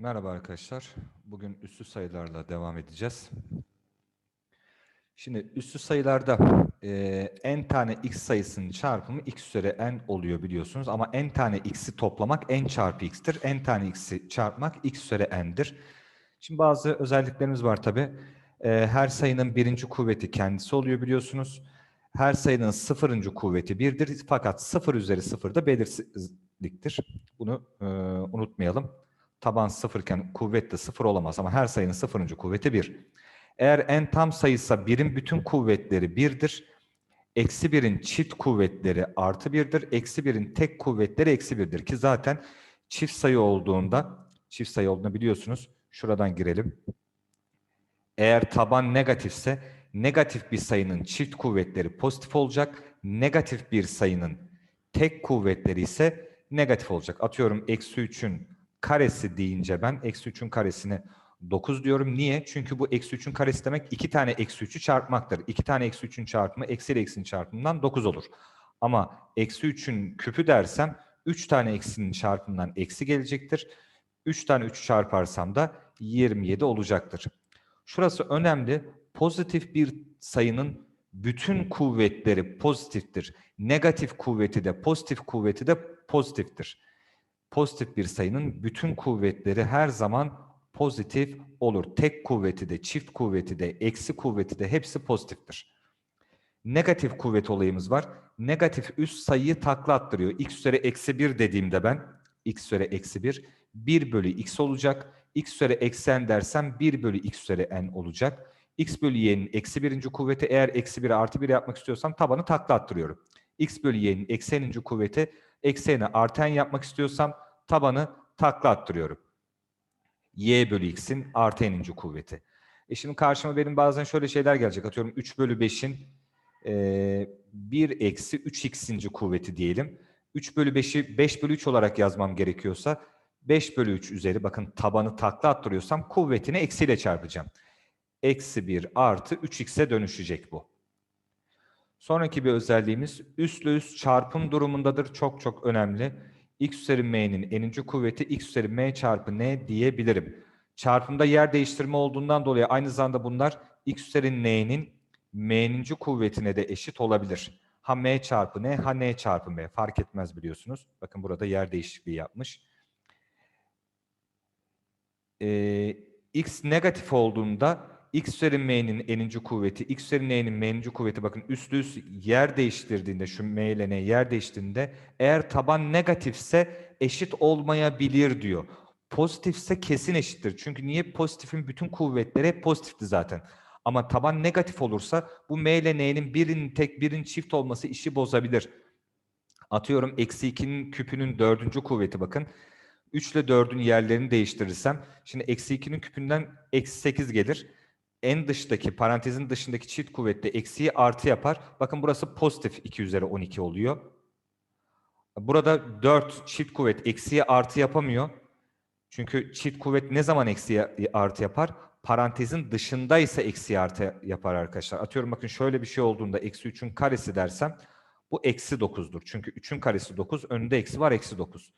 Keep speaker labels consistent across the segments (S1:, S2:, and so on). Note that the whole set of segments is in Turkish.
S1: Merhaba arkadaşlar. Bugün üssü sayılarla devam edeceğiz. Şimdi üssü sayılarda e, n tane x sayısının çarpımı x üzeri n oluyor biliyorsunuz. Ama n tane x'i toplamak n çarpı x'tir. n tane x'i çarpmak x üzeri n'dir. Şimdi bazı özelliklerimiz var tabi. E, her sayının birinci kuvveti kendisi oluyor biliyorsunuz. Her sayının sıfırıncı kuvveti birdir. Fakat sıfır üzeri sıfır da belirsizliktir. Bunu e, unutmayalım taban sıfırken kuvvet de sıfır olamaz ama her sayının sıfırıncı kuvveti bir. Eğer n tam sayısa birin bütün kuvvetleri birdir. Eksi birin çift kuvvetleri artı birdir. Eksi birin tek kuvvetleri eksi birdir. Ki zaten çift sayı olduğunda, çift sayı olduğunu biliyorsunuz. Şuradan girelim. Eğer taban negatifse negatif bir sayının çift kuvvetleri pozitif olacak. Negatif bir sayının tek kuvvetleri ise negatif olacak. Atıyorum eksi 3'ün karesi deyince ben eksi 3'ün karesini 9 diyorum. Niye? Çünkü bu eksi 3'ün karesi demek 2 tane eksi 3'ü çarpmaktır. 2 tane eksi 3'ün çarpımı eksi ile eksinin çarpımından 9 olur. Ama eksi 3'ün küpü dersem 3 tane eksinin çarpımından eksi gelecektir. 3 tane 3 çarparsam da 27 olacaktır. Şurası önemli. Pozitif bir sayının bütün kuvvetleri pozitiftir. Negatif kuvveti de pozitif kuvveti de pozitiftir pozitif bir sayının bütün kuvvetleri her zaman pozitif olur. Tek kuvveti de, çift kuvveti de, eksi kuvveti de hepsi pozitiftir. Negatif kuvvet olayımız var. Negatif üst sayıyı takla attırıyor. x üzeri eksi 1 dediğimde ben, x üzeri eksi 1, 1 bölü x olacak. x üzeri eksi n dersem 1 bölü x üzeri n olacak. x bölü y'nin eksi birinci kuvveti eğer eksi 1'e artı 1 yapmak istiyorsam tabanı takla attırıyorum. x bölü y'nin eksi n'inci kuvveti ekseni arten yapmak istiyorsam tabanı takla attırıyorum. y bölü x'in artı n'inci kuvveti. E şimdi karşıma benim bazen şöyle şeyler gelecek. Atıyorum 3 bölü 5'in e, 1 eksi 3x'inci kuvveti diyelim. 3 bölü 5'i 5 bölü 3 olarak yazmam gerekiyorsa 5 bölü 3 üzeri bakın tabanı takla attırıyorsam kuvvetini eksiyle çarpacağım. Eksi 1 artı 3x'e dönüşecek bu. Sonraki bir özelliğimiz üstle üst çarpım durumundadır. Çok çok önemli. x üzeri m'nin n'inci kuvveti x üzeri m çarpı n diyebilirim. Çarpımda yer değiştirme olduğundan dolayı aynı zamanda bunlar x üzeri n'nin m'ninci kuvvetine de eşit olabilir. Ha m çarpı n ha n çarpı m fark etmez biliyorsunuz. Bakın burada yer değişikliği yapmış. Ee, x negatif olduğunda x üzeri m'nin n'inci kuvveti, x üzeri n'nin m'ninci kuvveti bakın üst üst yer değiştirdiğinde şu m ile n yer değiştirdiğinde eğer taban negatifse eşit olmayabilir diyor. Pozitifse kesin eşittir. Çünkü niye pozitifin bütün kuvvetleri pozitifti zaten. Ama taban negatif olursa bu m ile n'nin birinin tek birinin çift olması işi bozabilir. Atıyorum eksi 2'nin küpünün dördüncü kuvveti bakın. 3 ile 4'ün yerlerini değiştirirsem şimdi eksi 2'nin küpünden eksi 8 gelir en dıştaki parantezin dışındaki çift kuvvetli eksiği artı yapar. Bakın burası pozitif 2 üzeri 12 oluyor. Burada 4 çift kuvvet eksiği artı yapamıyor. Çünkü çift kuvvet ne zaman eksiği artı yapar? Parantezin dışında ise eksiği artı yapar arkadaşlar. Atıyorum bakın şöyle bir şey olduğunda eksi 3'ün karesi dersem bu eksi 9'dur. Çünkü 3'ün karesi 9 önünde eksi var eksi 9.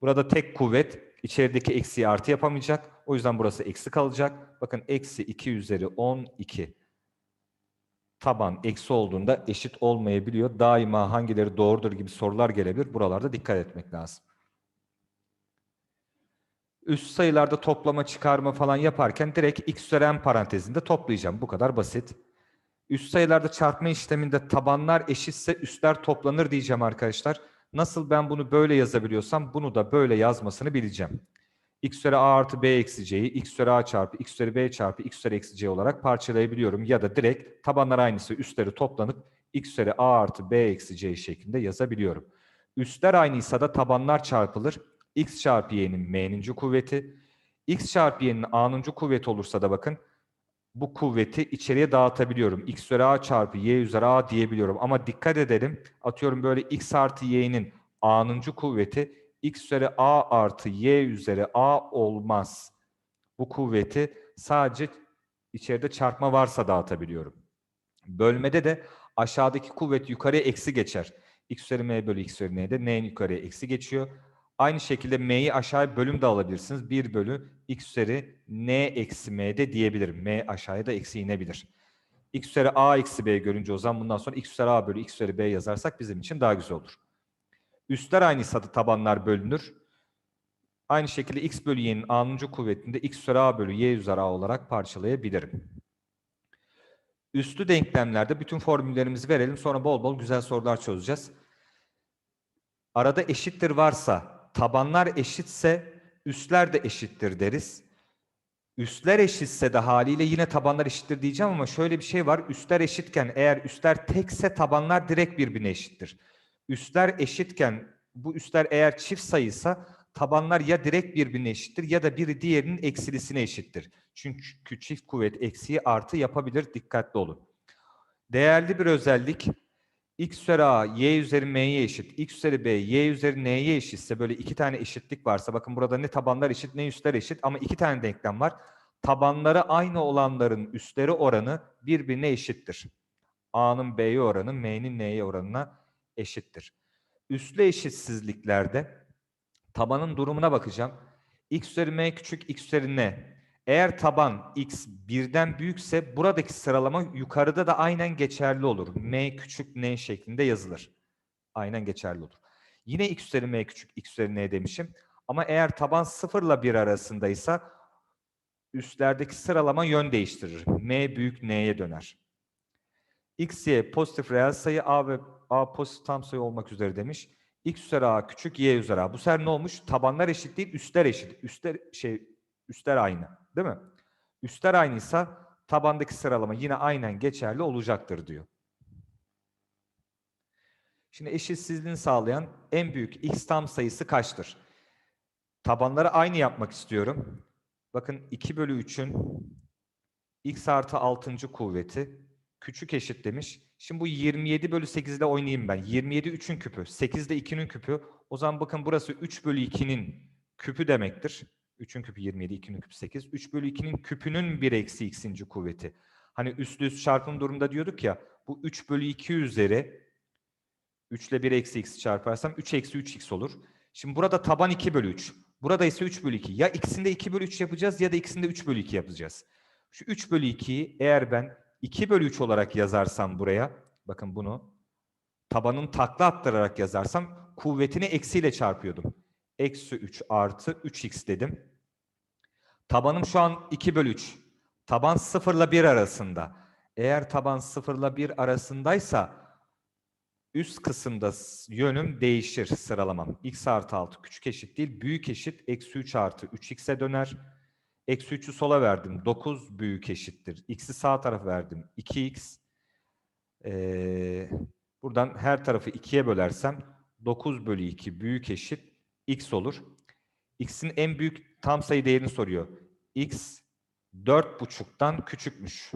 S1: Burada tek kuvvet içerideki eksiği artı yapamayacak. O yüzden burası eksi kalacak. Bakın eksi 2 üzeri 12 taban eksi olduğunda eşit olmayabiliyor. Daima hangileri doğrudur gibi sorular gelebilir. Buralarda dikkat etmek lazım. Üst sayılarda toplama çıkarma falan yaparken direkt x üzeri n parantezinde toplayacağım. Bu kadar basit. Üst sayılarda çarpma işleminde tabanlar eşitse üstler toplanır diyeceğim arkadaşlar. Nasıl ben bunu böyle yazabiliyorsam bunu da böyle yazmasını bileceğim. x üzeri a artı b eksi c'yi x üzeri a çarpı x üzeri b çarpı x üzeri eksi c olarak parçalayabiliyorum. Ya da direkt tabanlar aynısı üstleri toplanıp x üzeri a artı b eksi c şeklinde yazabiliyorum. Üstler aynıysa da tabanlar çarpılır. x çarpı y'nin m'ninci kuvveti. x çarpı y'nin a'nıncı kuvveti olursa da bakın bu kuvveti içeriye dağıtabiliyorum. x üzeri a çarpı y üzeri a diyebiliyorum. Ama dikkat edelim. Atıyorum böyle x artı y'nin a'nıncı kuvveti x üzeri a artı y üzeri a olmaz. Bu kuvveti sadece içeride çarpma varsa dağıtabiliyorum. Bölmede de aşağıdaki kuvvet yukarıya eksi geçer. x üzeri m bölü x üzeri n'de n yukarıya eksi geçiyor. Aynı şekilde m'yi aşağıya bölüm de alabilirsiniz. 1 bölü x üzeri n eksi m'de diyebilirim. m aşağıya da eksi inebilir. x üzeri a eksi b görünce o zaman bundan sonra x üzeri a bölü x üzeri b yazarsak bizim için daha güzel olur. Üstler aynıysa da tabanlar bölünür. Aynı şekilde x bölü y'nin a'nıncı kuvvetinde x üzeri a bölü y üzeri a olarak parçalayabilirim. Üstü denklemlerde bütün formüllerimizi verelim. Sonra bol bol güzel sorular çözeceğiz. Arada eşittir varsa, tabanlar eşitse üstler de eşittir deriz. Üstler eşitse de haliyle yine tabanlar eşittir diyeceğim ama şöyle bir şey var. Üstler eşitken eğer üstler tekse tabanlar direkt birbirine eşittir. Üstler eşitken bu üstler eğer çift sayıysa tabanlar ya direkt birbirine eşittir ya da biri diğerinin eksilisine eşittir. Çünkü çift kuvvet eksiği artı yapabilir. Dikkatli olun. Değerli bir özellik x üzeri a y üzeri m'ye eşit, x üzeri b y üzeri n'ye eşitse böyle iki tane eşitlik varsa bakın burada ne tabanlar eşit ne üstler eşit ama iki tane denklem var. Tabanları aynı olanların üstleri oranı birbirine eşittir. a'nın b'ye oranı m'nin n'ye oranına eşittir. Üstlü eşitsizliklerde tabanın durumuna bakacağım. x üzeri m küçük x üzeri n. Eğer taban x birden büyükse buradaki sıralama yukarıda da aynen geçerli olur. m küçük n şeklinde yazılır. Aynen geçerli olur. Yine x üzeri m küçük x üzeri n demişim. Ama eğer taban 0 ile 1 arasındaysa üstlerdeki sıralama yön değiştirir. m büyük n'ye döner. x, y pozitif reel sayı a ve a pozitif tam sayı olmak üzere demiş. x üzeri a küçük y üzeri a. Bu sefer ne olmuş? Tabanlar eşit değil, üstler eşit. Üstler şey üstler aynı. Değil mi? Üstler aynıysa tabandaki sıralama yine aynen geçerli olacaktır diyor. Şimdi eşitsizliğini sağlayan en büyük x tam sayısı kaçtır? Tabanları aynı yapmak istiyorum. Bakın 2 bölü 3'ün x artı 6. kuvveti küçük eşit demiş. Şimdi bu 27 bölü 8 ile oynayayım ben. 27 3'ün küpü. 8 de 2'nin küpü. O zaman bakın burası 3 bölü 2'nin küpü demektir. 3'ün küpü 27, 2'nin küpü 8. 3 bölü 2'nin küpünün 1 eksi x'inci kuvveti. Hani üstlü üst çarpım durumunda diyorduk ya. Bu 3 bölü 2 üzeri 3 ile 1 eksi x çarparsam 3 eksi 3x olur. Şimdi burada taban 2 bölü 3. Burada ise 3 bölü 2. Ya ikisinde 2 bölü 3 yapacağız ya da ikisinde 3 bölü 2 yapacağız. Şu 3 bölü 2'yi eğer ben 2 bölü 3 olarak yazarsam buraya. Bakın bunu. Tabanın takla attırarak yazarsam kuvvetini eksiyle çarpıyordum. Eksi 3 artı 3x dedim. Tabanım şu an 2 bölü 3. Taban 0 ile 1 arasında. Eğer taban 0 ile 1 arasındaysa üst kısımda yönüm değişir sıralamam. x artı 6 küçük eşit değil. Büyük eşit eksi 3 artı 3x'e döner. Eksi 3'ü sola verdim. 9 büyük eşittir. X'i sağ tarafa verdim. 2x. Ee, buradan her tarafı 2'ye bölersem 9 bölü 2 büyük eşit x olur. x'in en büyük tam sayı değerini soruyor. x 4,5'tan küçükmüş.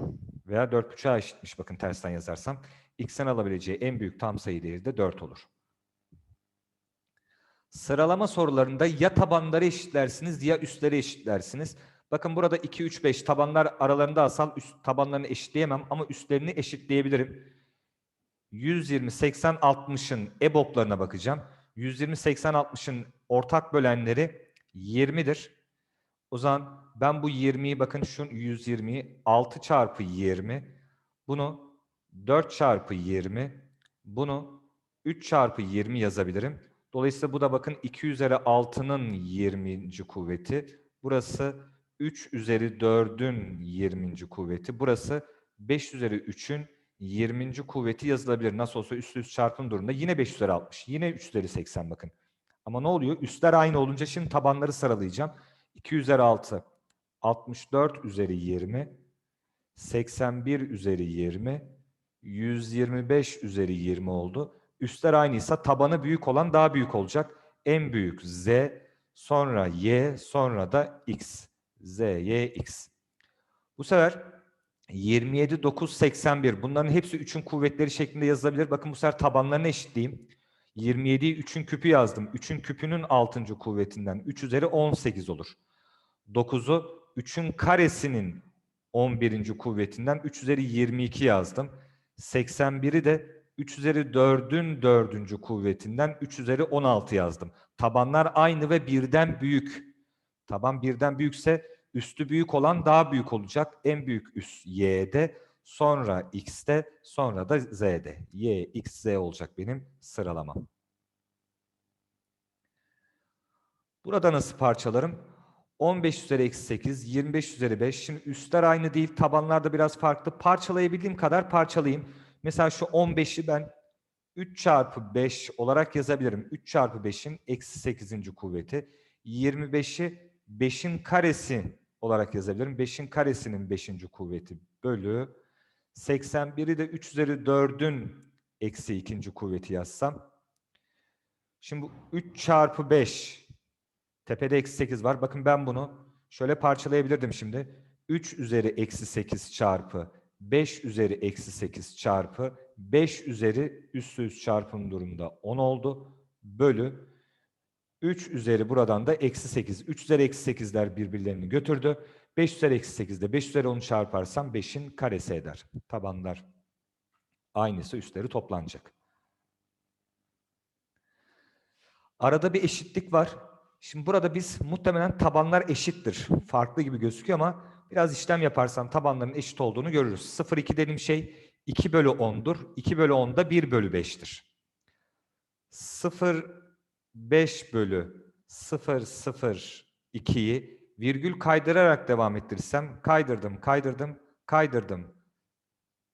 S1: Veya 4,5'a eşitmiş bakın tersten yazarsam. x'in alabileceği en büyük tam sayı değeri de 4 olur. Sıralama sorularında ya tabanları eşitlersiniz ya üstleri eşitlersiniz. Bakın burada 2, 3, 5 tabanlar aralarında asal üst tabanlarını eşitleyemem ama üstlerini eşitleyebilirim. 120, 80, 60'ın EBOB'larına bakacağım. 120, 80, 60'ın ortak bölenleri 20'dir. O zaman ben bu 20'yi bakın şu 120'yi 6 çarpı 20 bunu 4 çarpı 20 bunu 3 çarpı 20 yazabilirim. Dolayısıyla bu da bakın 2 üzeri 6'nın 20. kuvveti. Burası 3 üzeri 4'ün 20. kuvveti. Burası 5 üzeri 3'ün 20. kuvveti yazılabilir. Nasıl olsa üst üst çarpım durumunda yine 5 üzeri 60. Yine 3 üzeri 80 bakın. Ama ne oluyor? Üstler aynı olunca şimdi tabanları sıralayacağım. 2 üzeri 6, 64 üzeri 20, 81 üzeri 20, 125 üzeri 20 oldu. Üstler aynıysa tabanı büyük olan daha büyük olacak. En büyük z, sonra y, sonra da x. z, y, x. Bu sefer 27, 9, 81. Bunların hepsi 3'ün kuvvetleri şeklinde yazılabilir. Bakın bu sefer tabanlarını eşitleyeyim. 27'yi 3'ün küpü yazdım. 3'ün küpünün 6. kuvvetinden 3 üzeri 18 olur. 9'u 3'ün karesinin 11. kuvvetinden 3 üzeri 22 yazdım. 81'i de 3 üzeri 4'ün dördüncü kuvvetinden 3 üzeri 16 yazdım. Tabanlar aynı ve birden büyük. Taban birden büyükse üstü büyük olan daha büyük olacak. En büyük üst y'de, sonra x'te, sonra da z'de. y, x, z olacak benim sıralamam. Burada nasıl parçalarım? 15 üzeri eksi 8, 25 üzeri 5. Şimdi üstler aynı değil, tabanlar da biraz farklı. Parçalayabildiğim kadar parçalayayım. Mesela şu 15'i ben 3 çarpı 5 olarak yazabilirim. 3 çarpı 5'in eksi 8. kuvveti. 25'i 5'in karesi olarak yazabilirim. 5'in karesinin 5. kuvveti bölü. 81'i de 3 üzeri 4'ün eksi 2. kuvveti yazsam. Şimdi bu 3 çarpı 5 tepede eksi 8 var. Bakın ben bunu şöyle parçalayabilirdim şimdi. 3 üzeri eksi 8 çarpı 5 üzeri eksi 8 çarpı 5 üzeri üssü üst çarpım durumunda 10 oldu. Bölü 3 üzeri buradan da eksi 8. 3 üzeri eksi 8'ler birbirlerini götürdü. 5 üzeri eksi 8 de 5 üzeri 10'u çarparsam 5'in karesi eder. Tabanlar aynısı üstleri toplanacak. Arada bir eşitlik var. Şimdi burada biz muhtemelen tabanlar eşittir. Farklı gibi gözüküyor ama biraz işlem yaparsam tabanların eşit olduğunu görürüz. 0,2 dediğim şey 2 bölü 10'dur. 2 bölü 10 da 1 bölü 5'tir. 0, 5 bölü 0, 0, 2'yi virgül kaydırarak devam ettirirsem kaydırdım, kaydırdım, kaydırdım.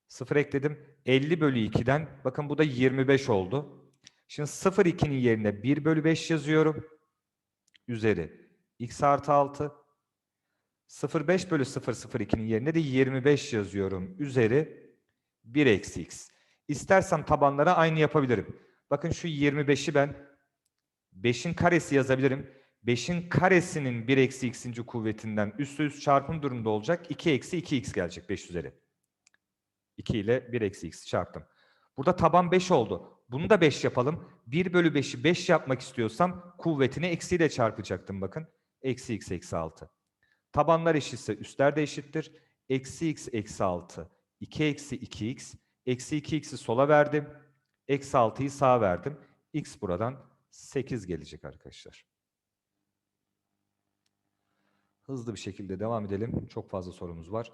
S1: 0 ekledim. 50 bölü 2'den bakın bu da 25 oldu. Şimdi 0, 2'nin yerine 1 bölü 5 yazıyorum. Üzeri x artı 6. 0,5 bölü 0,02'nin yerine de 25 yazıyorum. Üzeri 1 eksi x. İstersem tabanlara aynı yapabilirim. Bakın şu 25'i ben 5'in karesi yazabilirim. 5'in karesinin 1 eksi x'inci kuvvetinden üstü üst çarpım durumda olacak. 2 eksi 2x gelecek 5 üzeri. 2 ile 1 eksi x çarptım. Burada taban 5 oldu. Bunu da 5 yapalım. 1 bölü 5'i 5 yapmak istiyorsam kuvvetini eksiyle çarpacaktım bakın. Eksi x eksi 6. Tabanlar eşitse üstler de eşittir. Eksi x eksi 6. 2 eksi 2x. Eksi 2x'i sola verdim. Eksi 6'yı sağa verdim. x buradan 8 gelecek arkadaşlar. Hızlı bir şekilde devam edelim. Çok fazla sorumuz var.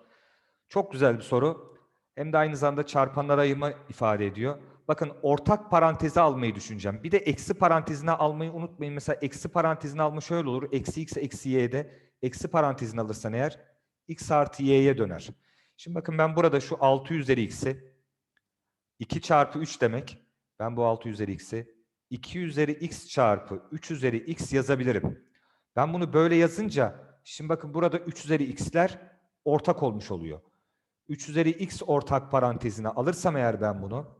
S1: Çok güzel bir soru. Hem de aynı zamanda çarpanlar ayımı ifade ediyor. Bakın ortak parantezi almayı düşüneceğim. Bir de eksi parantezine almayı unutmayın. Mesela eksi parantezine alma şöyle olur. Eksi x eksi y'de eksi parantezini alırsan eğer x artı y'ye döner. Şimdi bakın ben burada şu 6 üzeri x'i 2 çarpı 3 demek. Ben bu 6 üzeri x'i 2 üzeri x çarpı 3 üzeri x yazabilirim. Ben bunu böyle yazınca şimdi bakın burada 3 üzeri x'ler ortak olmuş oluyor. 3 üzeri x ortak parantezine alırsam eğer ben bunu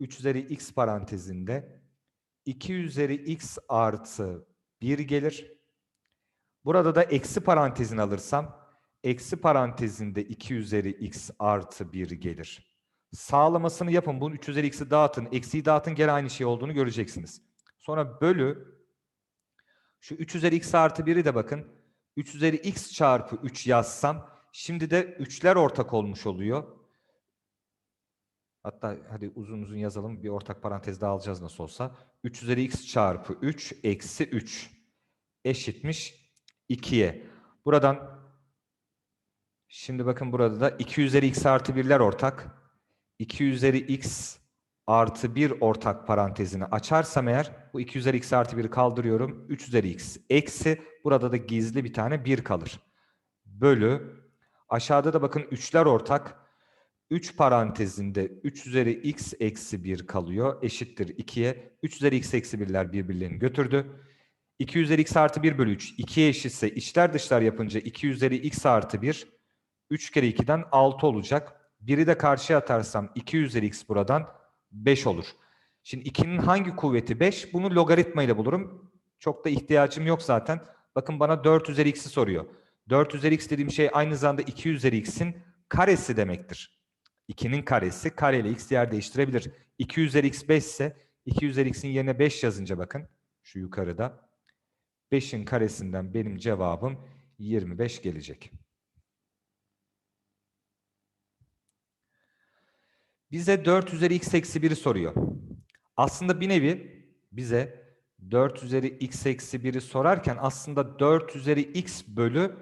S1: 3 üzeri x parantezinde 2 üzeri x artı 1 gelir. Burada da eksi parantezini alırsam eksi parantezinde 2 üzeri x artı 1 gelir. Sağlamasını yapın. Bunu 3 üzeri x'i dağıtın. Eksiyi dağıtın gene aynı şey olduğunu göreceksiniz. Sonra bölü şu 3 üzeri x artı 1'i de bakın. 3 üzeri x çarpı 3 yazsam şimdi de 3'ler ortak olmuş oluyor. Hatta hadi uzun uzun yazalım. Bir ortak parantez daha alacağız nasıl olsa. 3 üzeri x çarpı 3 eksi 3 eşitmiş 2'ye. Buradan şimdi bakın burada da 2 üzeri x artı 1'ler ortak. 2 üzeri x artı 1 ortak parantezini açarsam eğer bu 2 üzeri x artı 1'i kaldırıyorum. 3 üzeri x eksi burada da gizli bir tane 1 kalır. Bölü aşağıda da bakın 3'ler ortak. 3 parantezinde 3 üzeri x eksi 1 kalıyor. Eşittir 2'ye. 3 üzeri x eksi 1'ler birbirlerini götürdü. 2 üzeri x artı 1 bölü 3. 2'ye eşitse içler dışlar yapınca 2 üzeri x artı 1. 3 kere 2'den 6 olacak. 1'i de karşıya atarsam 2 üzeri x buradan 5 olur. Şimdi 2'nin hangi kuvveti 5? Bunu logaritma ile bulurum. Çok da ihtiyacım yok zaten. Bakın bana 4 üzeri x'i soruyor. 4 üzeri x dediğim şey aynı zamanda 2 üzeri x'in karesi demektir. 2'nin karesi kare ile x yer değiştirebilir. 2 üzeri x 5 ise 2 üzeri x'in yerine 5 yazınca bakın şu yukarıda 5'in karesinden benim cevabım 25 gelecek. Bize 4 üzeri x eksi 1'i soruyor. Aslında bir nevi bize 4 üzeri x eksi 1'i sorarken aslında 4 üzeri x bölü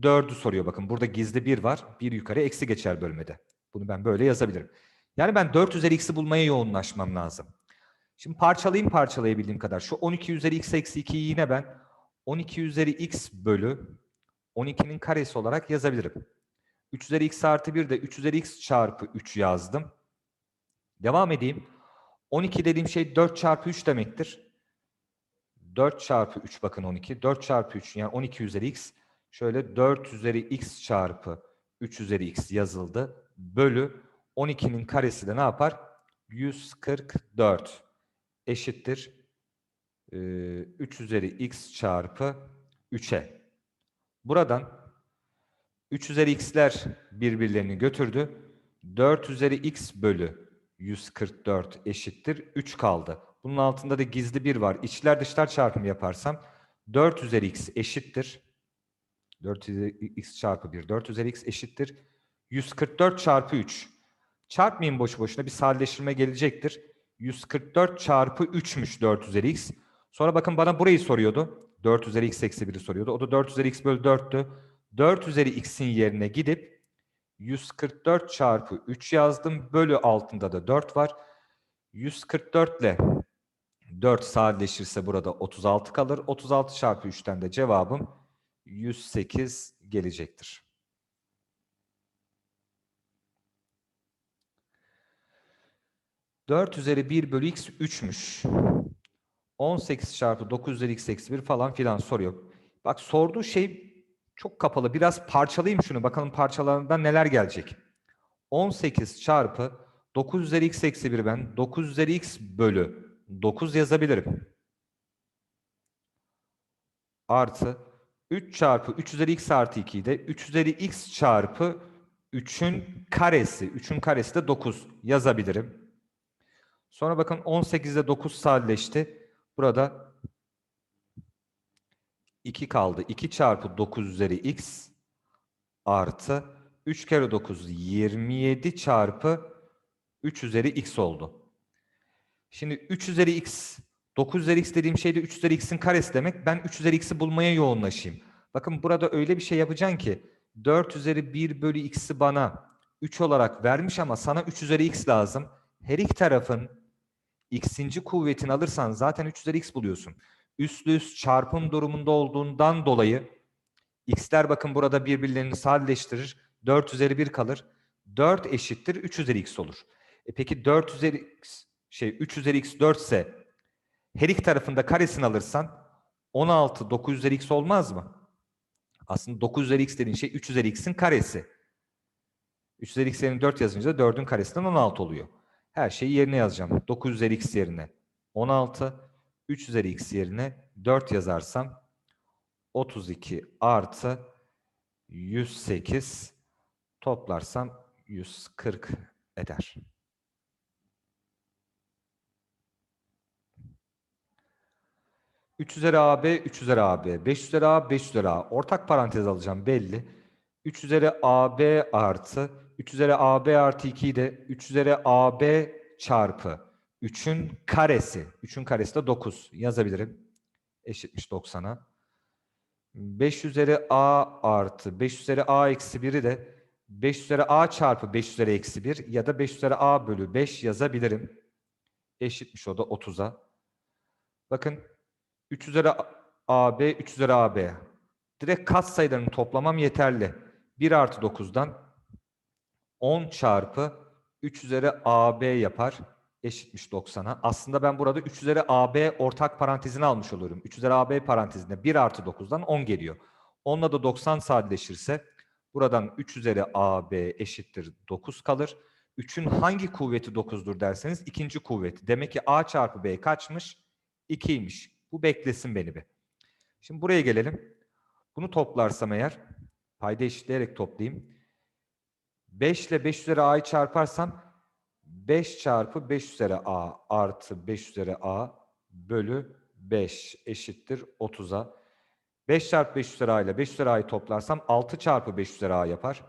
S1: 4'ü soruyor. Bakın burada gizli 1 var. 1 yukarı eksi geçer bölmede. Bunu ben böyle yazabilirim. Yani ben 4 üzeri x'i bulmaya yoğunlaşmam lazım. Şimdi parçalayayım parçalayabildiğim kadar. Şu 12 üzeri x eksi 2'yi yine ben 12 üzeri x bölü 12'nin karesi olarak yazabilirim. 3 üzeri x artı 1 de 3 üzeri x çarpı 3 yazdım. Devam edeyim. 12 dediğim şey 4 çarpı 3 demektir. 4 çarpı 3 bakın 12. 4 çarpı 3 yani 12 üzeri x. Şöyle 4 üzeri x çarpı 3 üzeri x yazıldı. Bölü 12'nin karesi de ne yapar? 144 eşittir. Ee, 3 üzeri x çarpı 3'e. Buradan 3 üzeri x'ler birbirlerini götürdü. 4 üzeri x bölü 144 eşittir 3 kaldı. Bunun altında da gizli 1 var. İçler dışlar çarpımı yaparsam 4 üzeri x eşittir. 4 üzeri x çarpı 1. 4 üzeri x eşittir. 144 çarpı 3. Çarpmayın boşu boşuna bir sadeleştirme gelecektir. 144 çarpı 3'müş 4 üzeri x. Sonra bakın bana burayı soruyordu. 4 üzeri x eksi 1'i soruyordu. O da 4 üzeri x bölü 4'tü. 4 üzeri x'in yerine gidip 144 çarpı 3 yazdım. Bölü altında da 4 var. 144 ile 4 sadeleşirse burada 36 kalır. 36 çarpı 3'ten de cevabım 108 gelecektir. Dört üzeri 1 bölü x 3'müş. 18 çarpı 9 üzeri x eksi 1 falan filan soruyor. Bak sorduğu şey çok kapalı. Biraz parçalayayım şunu. Bakalım parçalarından neler gelecek. 18 çarpı 9 üzeri x eksi 1 ben 9 üzeri x bölü 9 yazabilirim. Artı 3 çarpı 3 üzeri x artı 2'yi de 3 üzeri x çarpı 3'ün karesi. 3'ün karesi de 9 yazabilirim. Sonra bakın 18'de 9 sadeleşti. Burada 2 kaldı. 2 çarpı 9 üzeri x artı 3 kere 9 27 çarpı 3 üzeri x oldu. Şimdi 3 üzeri x 9 üzeri x dediğim şey de 3 üzeri x'in karesi demek. Ben 3 üzeri x'i bulmaya yoğunlaşayım. Bakın burada öyle bir şey yapacaksın ki 4 üzeri 1 bölü x'i bana 3 olarak vermiş ama sana 3 üzeri x lazım. Her iki tarafın x'inci kuvvetini alırsan zaten 3 üzeri x buluyorsun. Üslü üst çarpım durumunda olduğundan dolayı x'ler bakın burada birbirlerini sadeleştirir. 4 üzeri 1 kalır. 4 eşittir 3 üzeri x olur. E peki 4 üzeri x şey 3 üzeri x 4 ise her iki tarafında karesini alırsan 16 9 üzeri x olmaz mı? Aslında 9 üzeri x dediğin şey 3 üzeri x'in karesi. 3 üzeri x yerine 4 yazınca da 4'ün karesinden 16 oluyor. Her şeyi yerine yazacağım. 9 üzeri x yerine 16, 3 üzeri x yerine 4 yazarsam 32 artı 108 toplarsam 140 eder. Üç üzeri AB, 3 üzeri AB, 5 üzeri A, 5 üzeri A. Ortak parantez alacağım belli. 3 üzeri AB artı 3 üzeri AB artı 2'yi de 3 üzeri AB çarpı 3'ün karesi. 3'ün karesi de 9 yazabilirim. Eşitmiş 90'a. 5 üzeri A artı 5 üzeri A eksi 1'i de 5 üzeri A çarpı 5 üzeri eksi 1 ya da 5 üzeri A bölü 5 yazabilirim. Eşitmiş o da 30'a. Bakın 3 üzeri AB, 3 üzeri AB. Direkt kat sayılarını toplamam yeterli. 1 artı 9'dan 10 çarpı 3 üzeri AB yapar. Eşitmiş 90'a. Aslında ben burada 3 üzeri AB ortak parantezini almış oluyorum. 3 üzeri AB parantezinde 1 artı 9'dan 10 geliyor. 10'la da 90 sadeleşirse buradan 3 üzeri AB eşittir 9 kalır. 3'ün hangi kuvveti 9'dur derseniz ikinci kuvveti. Demek ki A çarpı B kaçmış? 2'ymiş. Bu beklesin beni bir. Şimdi buraya gelelim. Bunu toplarsam eğer payda eşitleyerek toplayayım. 5 ile 5 üzeri a'yı çarparsam 5 çarpı 5 üzeri a artı 5 üzeri a bölü 5 eşittir 30'a. 5 çarpı 5 üzeri a ile 5 üzeri a'yı toplarsam 6 çarpı 5 üzeri a yapar.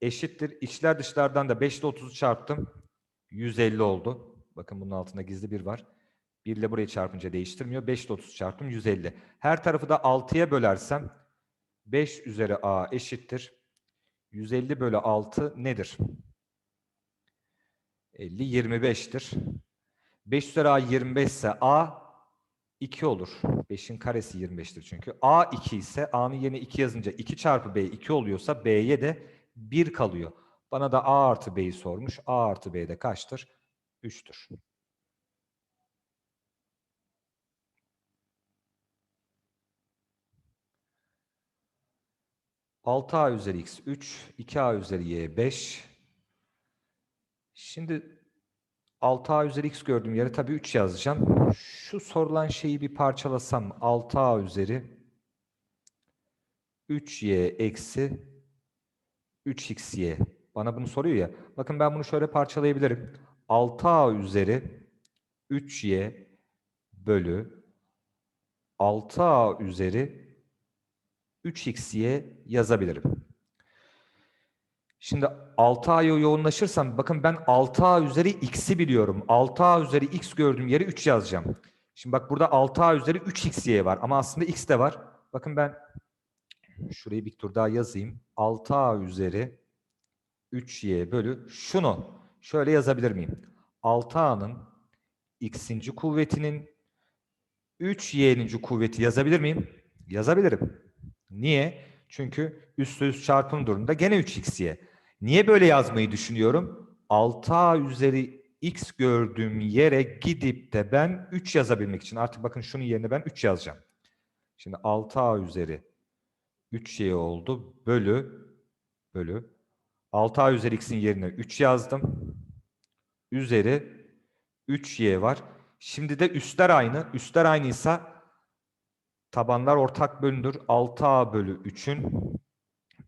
S1: eşittir. İçler dışlardan da 5 ile 30'u çarptım. 150 oldu. Bakın bunun altında gizli bir var. 1 ile burayı çarpınca değiştirmiyor. 5 ile 30 çarptım 150. Her tarafı da 6'ya bölersem 5 üzeri a eşittir. 150 bölü 6 nedir? 50 25'tir. 5 üzeri a 25 ise a 2 olur. 5'in karesi 25'tir çünkü. a 2 ise a'nın yerine 2 yazınca 2 çarpı b 2 oluyorsa b'ye de 1 kalıyor. Bana da a artı b'yi sormuş. a artı b de kaçtır? 3'tür. Altı a üzeri x 3, 2a üzeri y 5. Şimdi 6a üzeri x gördüğüm yere tabii 3 yazacağım. Şu sorulan şeyi bir parçalasam 6a üzeri 3y eksi 3xy. Bana bunu soruyor ya. Bakın ben bunu şöyle parçalayabilirim. 6a üzeri 3y bölü 6a üzeri 3xy yazabilirim. Şimdi 6a'ya yoğunlaşırsam bakın ben 6a üzeri x'i biliyorum. 6a üzeri x gördüğüm yere 3 yazacağım. Şimdi bak burada 6a üzeri 3xy var ama aslında x de var. Bakın ben şurayı bir tur daha yazayım. 6a üzeri 3y bölü şunu şöyle yazabilir miyim? 6a'nın x'inci kuvvetinin 3y'ninci kuvveti yazabilir miyim? Yazabilirim. Niye? Çünkü üstü üst çarpım durumunda gene 3xy. Niye böyle yazmayı düşünüyorum? 6a üzeri x gördüğüm yere gidip de ben 3 yazabilmek için. Artık bakın şunun yerine ben 3 yazacağım. Şimdi 6a üzeri 3y oldu. Bölü bölü 6a üzeri x'in yerine 3 yazdım. Üzeri 3y var. Şimdi de üstler aynı. Üstler aynıysa tabanlar ortak bölündür. 6a bölü 3'ün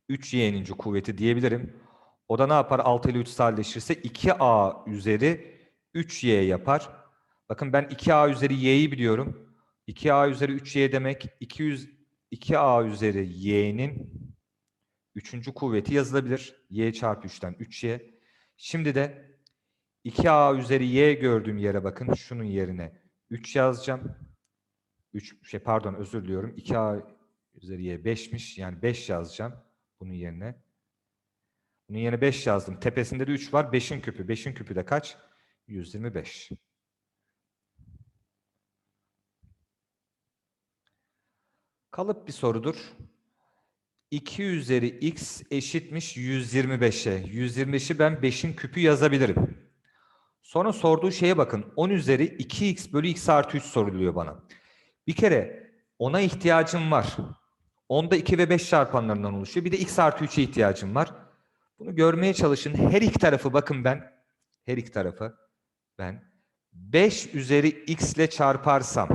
S1: 3y'nin kuvveti diyebilirim. O da ne yapar? 6 ile 3 sadeleşirse 2a üzeri 3y yapar. Bakın ben 2a üzeri y'yi biliyorum. 2a üzeri 3y demek 200 2a üzeri y'nin 3. kuvveti yazılabilir. y çarpı 3'ten 3y. Şimdi de 2a üzeri y gördüğüm yere bakın. Şunun yerine 3 yazacağım. 3 şey pardon özür diliyorum. 2a üzeri y 5'miş. Yani 5 yazacağım bunun yerine. Bunun yerine 5 yazdım. Tepesinde de 3 var. 5'in küpü. 5'in küpü de kaç? 125. Kalıp bir sorudur. 2 üzeri x eşitmiş 125'e. 125'i ben 5'in küpü yazabilirim. Sonra sorduğu şeye bakın. 10 üzeri 2x bölü x artı 3 soruluyor bana. Bir kere ona ihtiyacım var. Onda 2 ve 5 çarpanlarından oluşuyor. Bir de x artı 3'e ihtiyacım var. Bunu görmeye çalışın. Her iki tarafı bakın ben. Her iki tarafı ben 5 üzeri x ile çarparsam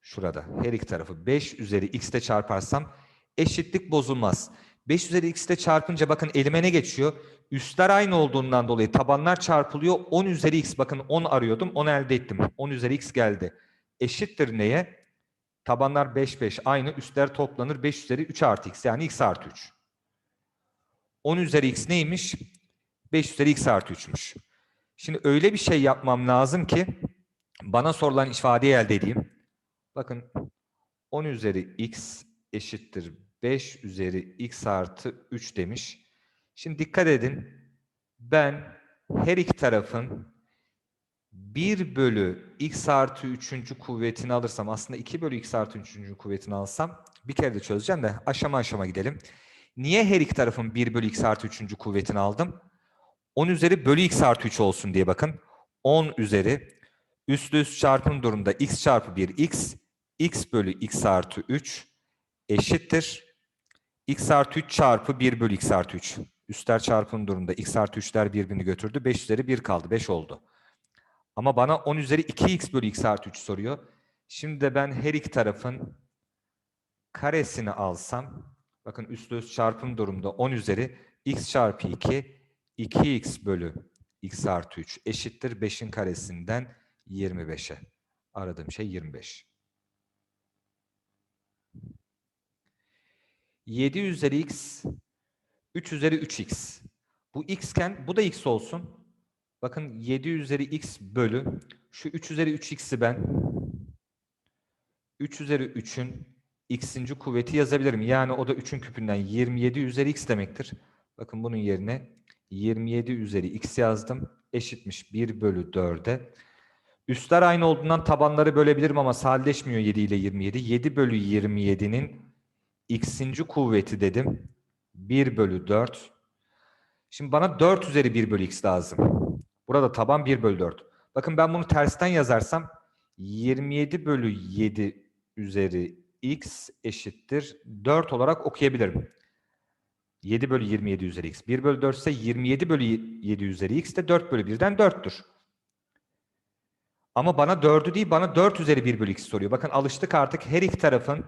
S1: şurada her iki tarafı 5 üzeri x ile çarparsam eşitlik bozulmaz. 5 üzeri x ile çarpınca bakın elime ne geçiyor? Üstler aynı olduğundan dolayı tabanlar çarpılıyor. 10 üzeri x bakın 10 arıyordum 10 elde ettim. 10 üzeri x geldi. Eşittir neye? Tabanlar 5 5 aynı üstler toplanır 5 üzeri 3 artı x yani x artı 3. 10 üzeri x neymiş? 5 üzeri x artı 3'müş. Şimdi öyle bir şey yapmam lazım ki bana sorulan ifadeyi elde edeyim. Bakın 10 üzeri x eşittir 5 üzeri x artı 3 demiş. Şimdi dikkat edin. Ben her iki tarafın 1 bölü x artı 3. kuvvetini alırsam aslında 2 bölü x artı 3. kuvvetini alsam bir kere de çözeceğim de aşama aşama gidelim. Niye her iki tarafın 1 bölü x artı 3. kuvvetini aldım? 10 üzeri bölü x artı 3 olsun diye bakın. 10 üzeri üstlü üst çarpım durumunda x çarpı 1 x, x bölü x artı 3 eşittir. x artı 3 çarpı 1 bölü x artı 3. Üstler çarpım durumunda x artı 3'ler birbirini götürdü. 5 üzeri 1 kaldı. 5 oldu. Ama bana 10 üzeri 2x bölü x artı 3 soruyor. Şimdi de ben her iki tarafın karesini alsam, bakın üstlü üst çarpım durumda 10 üzeri x çarpı 2, 2x bölü x artı 3 eşittir 5'in karesinden 25'e. Aradığım şey 25. 7 üzeri x 3 üzeri 3x. Bu x iken bu da x olsun. Bakın 7 üzeri x bölü. Şu 3 üzeri 3x'i ben 3 üzeri 3'ün x'inci kuvveti yazabilirim. Yani o da 3'ün küpünden 27 üzeri x demektir. Bakın bunun yerine 27 üzeri x yazdım. Eşitmiş 1 bölü 4'e. Üstler aynı olduğundan tabanları bölebilirim ama sadeleşmiyor 7 ile 27. 7 bölü 27'nin x'inci kuvveti dedim. 1 bölü 4. Şimdi bana 4 üzeri 1 bölü x lazım. Burada taban 1 bölü 4. Bakın ben bunu tersten yazarsam 27 bölü 7 üzeri x eşittir 4 olarak okuyabilirim. 7 bölü 27 üzeri x. 1 bölü 4 ise 27 bölü 7 üzeri x de 4 bölü 1'den 4'tür. Ama bana 4'ü değil bana 4 üzeri 1 bölü x soruyor. Bakın alıştık artık her iki tarafın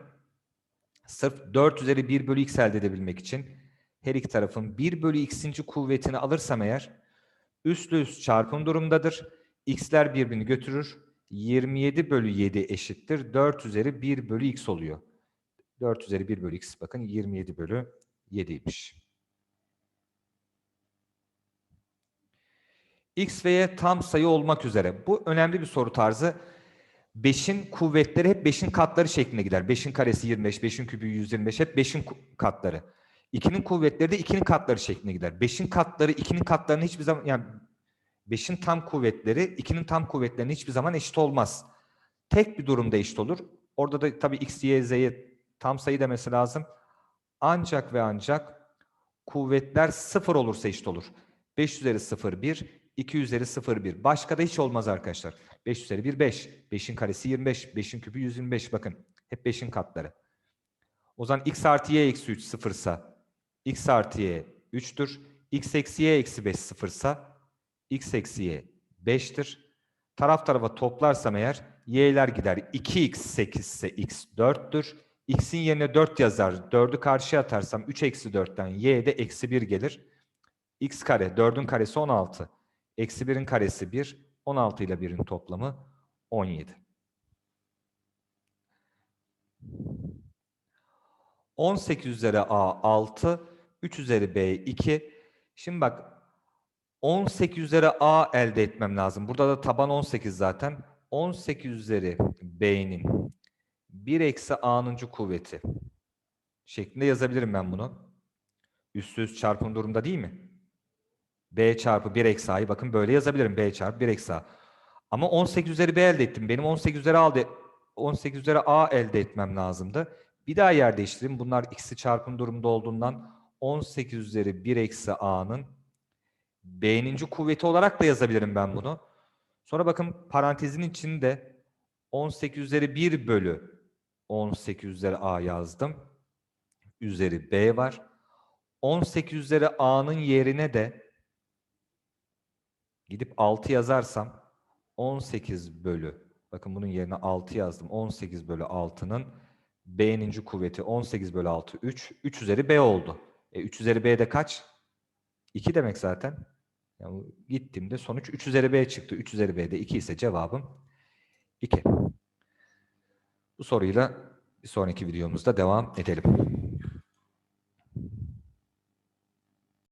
S1: sırf 4 üzeri 1 bölü x elde edebilmek için her iki tarafın 1 bölü x'inci kuvvetini alırsam eğer üstlü üst çarpım durumdadır. x'ler birbirini götürür. 27 bölü 7 eşittir. 4 üzeri 1 bölü x oluyor. 4 üzeri 1 bölü x bakın 27 bölü 7'ymiş. X ve Y tam sayı olmak üzere. Bu önemli bir soru tarzı. 5'in kuvvetleri hep 5'in katları şeklinde gider. 5'in karesi 25, 5'in küpü 125 hep 5'in ku- katları. 2'nin kuvvetleri de 2'nin katları şeklinde gider. 5'in katları 2'nin katlarını hiçbir zaman yani 5'in tam kuvvetleri 2'nin tam kuvvetlerine hiçbir zaman eşit olmaz. Tek bir durumda eşit olur. Orada da tabii x, y, z'ye tam sayı demesi lazım. Ancak ve ancak kuvvetler sıfır olursa eşit olur. 5 üzeri 0 1, 2 üzeri 0 1. Başka da hiç olmaz arkadaşlar. 5 üzeri 1 5, 5'in karesi 25, 5'in küpü 125 bakın. Hep 5'in katları. O zaman x artı y eksi 3 sıfırsa x artı y 3'tür. x eksi y eksi 5 sıfırsa x eksi y 5'tir. Taraf tarafa toplarsam eğer y'ler gider. 2x 8 ise x 4'tür. x'in yerine 4 yazar. 4'ü karşıya atarsam 3 eksi 4'ten y de eksi 1 gelir. x kare 4'ün karesi 16. Eksi 1'in karesi 1. 16 ile 1'in toplamı 17. 18 üzeri a 6, 3 üzeri b 2. Şimdi bak 18 üzeri a elde etmem lazım. Burada da taban 18 zaten. 18 üzeri b'nin 1 eksi a'nıncı kuvveti şeklinde yazabilirim ben bunu. Üstü üst çarpım durumda değil mi? b çarpı 1 eksi a'yı bakın böyle yazabilirim. b çarpı 1 eksi a. Ama 18 üzeri b elde ettim. Benim 18 üzeri a, 18 üzeri a elde etmem lazımdı. Bir daha yer değiştireyim. Bunlar x'i çarpım durumda olduğundan 18 üzeri 1 eksi a'nın b'ninci kuvveti olarak da yazabilirim ben bunu. Sonra bakın parantezin içinde 18 üzeri 1 bölü 18 üzeri a yazdım. Üzeri b var. 18 üzeri a'nın yerine de gidip 6 yazarsam 18 bölü bakın bunun yerine 6 yazdım. 18 bölü 6'nın b'ninci kuvveti 18 bölü 6 3. 3 üzeri b oldu. E, 3 üzeri b de kaç? 2 demek zaten. Yani gittiğimde sonuç 3 üzeri b çıktı. 3 üzeri b de 2 ise cevabım 2. Bu soruyla bir sonraki videomuzda devam edelim.